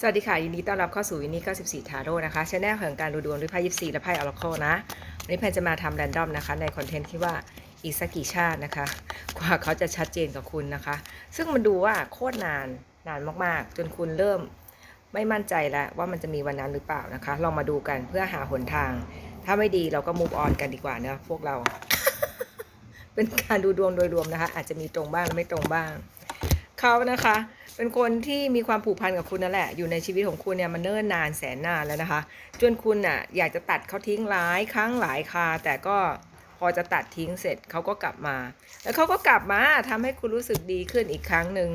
สวัสดีค่ะ ยินดีต้อนรับเข้าสู่วินนี่94 ทาโร่นะคะชแนลแห่งการดูดวงด้วยไพ่ยิปซีและไพ่ออร์โคนะ วันนี้แพนจะมาทำแรนดอมนะคะ ในคอนเทนต์ที่ว่าอีกสักกี่ชาตินะคะ กว่าเขาจะชัดเจนกับคุณนะคะ ซึ่งมันดูว่าโคตรนานนานมากๆ จนคุณเริ่มไม่มั่นใจแล้วว่ามันจะมีวันนั้นหรือเปล่านะคะ ลองมาดูกันเพื่อหาหนทาง ถ้าไม่ดีเราก็มูฟออนกันดีกว่าเนะพวกเรา เป็นการดูดวงโดยรวมนะคะ อาจจะมีตรงบ้างและไม่ตรงบ้าง เขานะคะ เป็นคนที่มีความผูกพันกับคุณนั่นแหละ อยู่ในชีวิตของคุณเนี่ยมันเนิ่นนานแสนนานแล้วนะคะ จนคุณน่ะอยากจะตัดเขาทิ้งหลายครั้งหลายคา แต่ก็พอจะตัดทิ้งเสร็จเขาก็กลับมา แล้วเขาก็กลับมาทำให้คุณรู้สึกดีขึ้นอีกครั้งหนึ่ง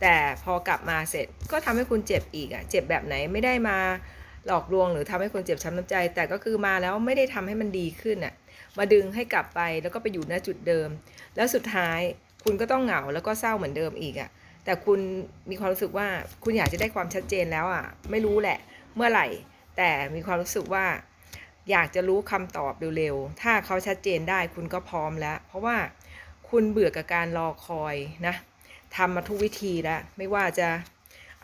แต่พอกลับมาเสร็จก็ทำให้คุณเจ็บอีกอะเจ็บแบบไหนไม่ได้มาหลอกลวงหรือทำให้คุณเจ็บช้ำน้ำใจ แต่ก็คือมาแล้วไม่ได้ทำให้มันดีขึ้นอะ มาดึงให้กลับไปแล้วก็ไปอยู่ณจุดเดิม แล้วสุดท้าย คุณก็ต้องเหงาแล้วก็เศร้าเหมือนเดิมอีกอะแต่คุณมีความรู้สึกว่าคุณอยากจะได้ความชัดเจนแล้วอะ ไม่รู้แหละเมื่อไหร่ แต่มีความรู้สึกว่า อยากจะรู้คำตอบเร็วๆถ้าเขาชัดเจนได้คุณก็พร้อมแล้ว เพราะว่าคุณเบื่อกับการรอคอยนะทำมาทุกวิธีแล้วไม่ว่าจะ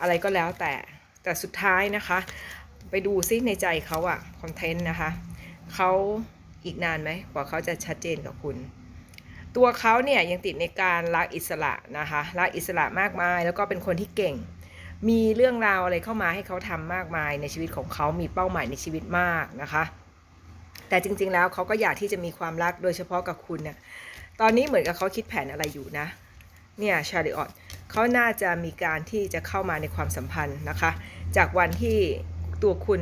อะไรก็แล้วแต่แต่สุดท้ายนะคะ ไปดูซิในใจเขาอะคอนเทนต์นะคะเขาอีกนานไหมกว่าเขาจะชัดเจนกับคุณ ตัวเขาเนี่ยยังติดในการรักอิสระนะคะรักอิสระมากมาย แล้วก็เป็นคนที่เก่ง มีเรื่องราวอะไรเข้ามาให้เขาทำมากมายในชีวิตของเขามีเป้าหมายในชีวิตมากนะคะ แต่จริงๆแล้วเขาก็อยากที่จะมีความรักโดยเฉพาะกับคุณเนี่ยตอนนี้เหมือนกับเขาคิดแผนอะไรอยู่นะเนี่ยชาริออตเขาน่าจะมีการที่จะเข้ามาในความสัมพันธ์นะคะ จากวันที่ตัวคุณ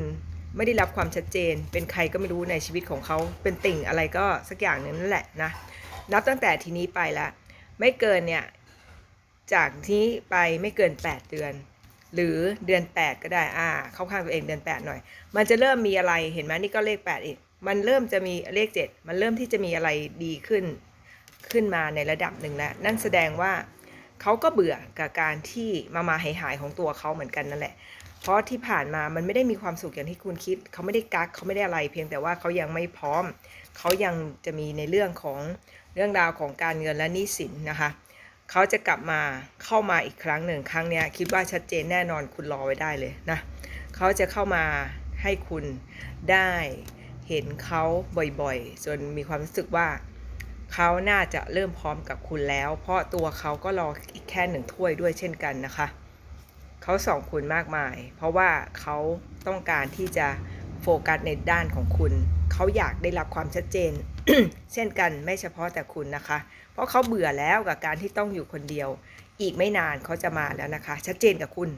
ไม่ได้รับความชัดเจน เป็นใครก็ไม่รู้ในชีวิตของเขาเป็นติ่งอะไรก็สักอย่างนึงนั่นแหละนะ นับตั้งแต่ทีนี้ไปละไม่เกินเนี่ยจากนี้ไปไม่เกิน 8 เดือน หรือเดือน 8 ก็ได้อ่าเข้าข้างตัวเองเดือน 8 หน่อย มันจะเริ่มมีอะไรเห็นไหมนี่ก็เลข 8 อีก มันเริ่มจะมีเลข 7 มันเริ่มที่จะมีอะไรดีขึ้นขึ้นมาในระดับหนึ่งแล้ว นั่นแสดงว่าเขาก็เบื่อกับการที่มามาหายหายของตัวเขาเหมือนกันนั่นแหละ เพราะที่ผ่านมามันไม่ได้มีความสุขอย่างที่คุณคิด เขาไม่ได้กักเขาไม่ได้อะไร เพียงแต่ว่าเขายังไม่พร้อม เขายังจะมีในเรื่องของ เรื่องราวของการเงินและหนี้สินนะคะเขาจะกลับมาเข้ามาอีกครั้งหนึ่งครั้งนี้คิดว่าชัดเจนแน่นอนคุณรอไว้ได้เลยนะเขาจะเข้ามาให้คุณได้เห็นเขาบ่อยๆ จนมีความรู้สึกว่าเขาน่าจะเริ่มพร้อมกับคุณแล้ว เพราะตัวเขาก็รออีกแค่หนึ่งถ้วยด้วยเช่นกันนะคะเขาสองคุณมากมาย เพราะว่าเขาต้องการที่จะโฟกัสในด้านของคุณ เขาอยากได้รับความชัดเจน เช่นกันไม่เฉพาะแต่คุณนะคะ เพราะเขาเบื่อแล้วกับการที่ต้องอยู่คนเดียว อีกไม่นานเขาจะมาแล้วนะคะ ชัดเจนกับคุณ